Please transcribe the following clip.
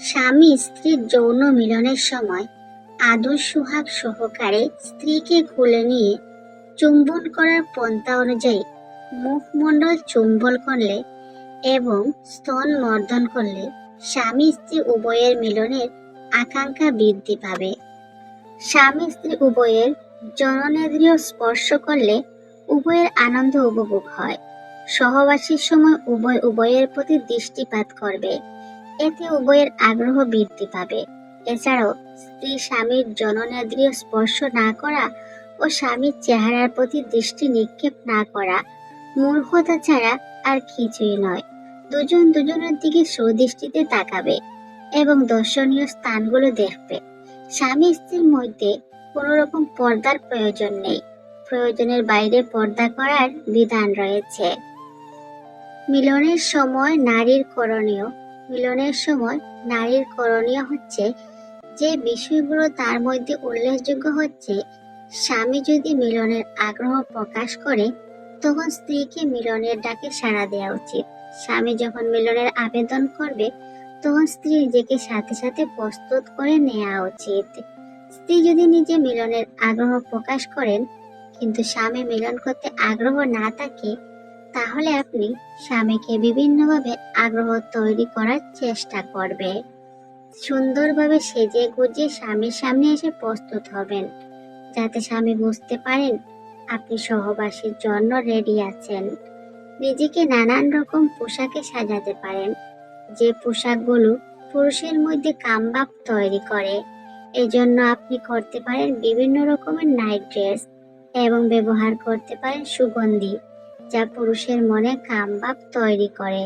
স্বামী স্ত্রীর যৌন মিলনের সময় আদর সুহাগ সহকারে স্ত্রীকে কোলে নিয়ে চুম্বন করার পন্থা অনুযায়ী মুখমণ্ডল চুম্বন করলে এবং স্তন মর্দন করলে স্বামী স্ত্রী উভয়ের মিলনের আকাঙ্ক্ষা বৃদ্ধি পাবে। স্বামী স্ত্রী উভয়ের জননেন্দ্রিয় স্পর্শ করলে উভয়ের আনন্দ উপভোগ হয়। সহবাসীর সময় উভয় উভয়ের প্রতি দৃষ্টিপাত করবে। এতে উভয়ের আগ্রহ বৃদ্ধি পাবে। এছাড়াও, স্ত্রী স্বামীর জননেন্দ্রিয় স্পর্শ না করা ও স্বামীর চেহারার প্রতি দৃষ্টি নিক্ষেপ না করা মূর্খতা ছাড়া আর কিছুই নয়। দুজন দুজনের দিকে সুদৃষ্টিতে তাকাবে এবং দর্শনীয় স্থানগুলো দেখবে। স্বামী স্ত্রীর মধ্যে কোনো রকম পর্দার প্রয়োজন নেই। প্রয়োজনের বাইরে পর্দা করার বিধান রয়েছে। মিলনের সময় নারীর করণীয় মিলনের সময় নারীর করণীয় হচ্ছে যে বিষয়গুলো তার মধ্যে উল্লেখযোগ্য হচ্ছে, স্বামী যদি মিলনের আগ্রহ প্রকাশ করে, তখন স্ত্রীকে মিলনের ডাকে সাড়া দেওয়া উচিত। স্বামী যখন মিলনের আবেদন করবে, তখন স্ত্রী নিজেকে সাথে সাথে প্রস্তুত করে নেওয়া উচিত। স্ত্রী যদি নিজে মিলনের আগ্রহ প্রকাশ করেন, কিন্তু স্বামী মিলন করতে আগ্রহ না থাকে তাহলে আপনি স্বামীকে বিভিন্নভাবে আগ্রহ তৈরি করার চেষ্টা করবে। সুন্দরভাবে সেজে গুজে স্বামীর সামনে এসে প্রস্তুত হবেন। যাতে স্বামী বুঝতে পারেন আপনি সহবাসীর জন্য রেডি আছেন। নিজেকে নানান রকম পোশাকে সাজাতে পারেন। যে পোশাকগুলো পুরুষের মধ্যে কামবাব তৈরি করে, এজন্য আপনি করতে পারেন বিভিন্ন রকমের নাইট ড্রেস এবং ব্যবহার করতে পারেন সুগন্ধি। যা পুরুষের মনে কামভাব তৈরি করে।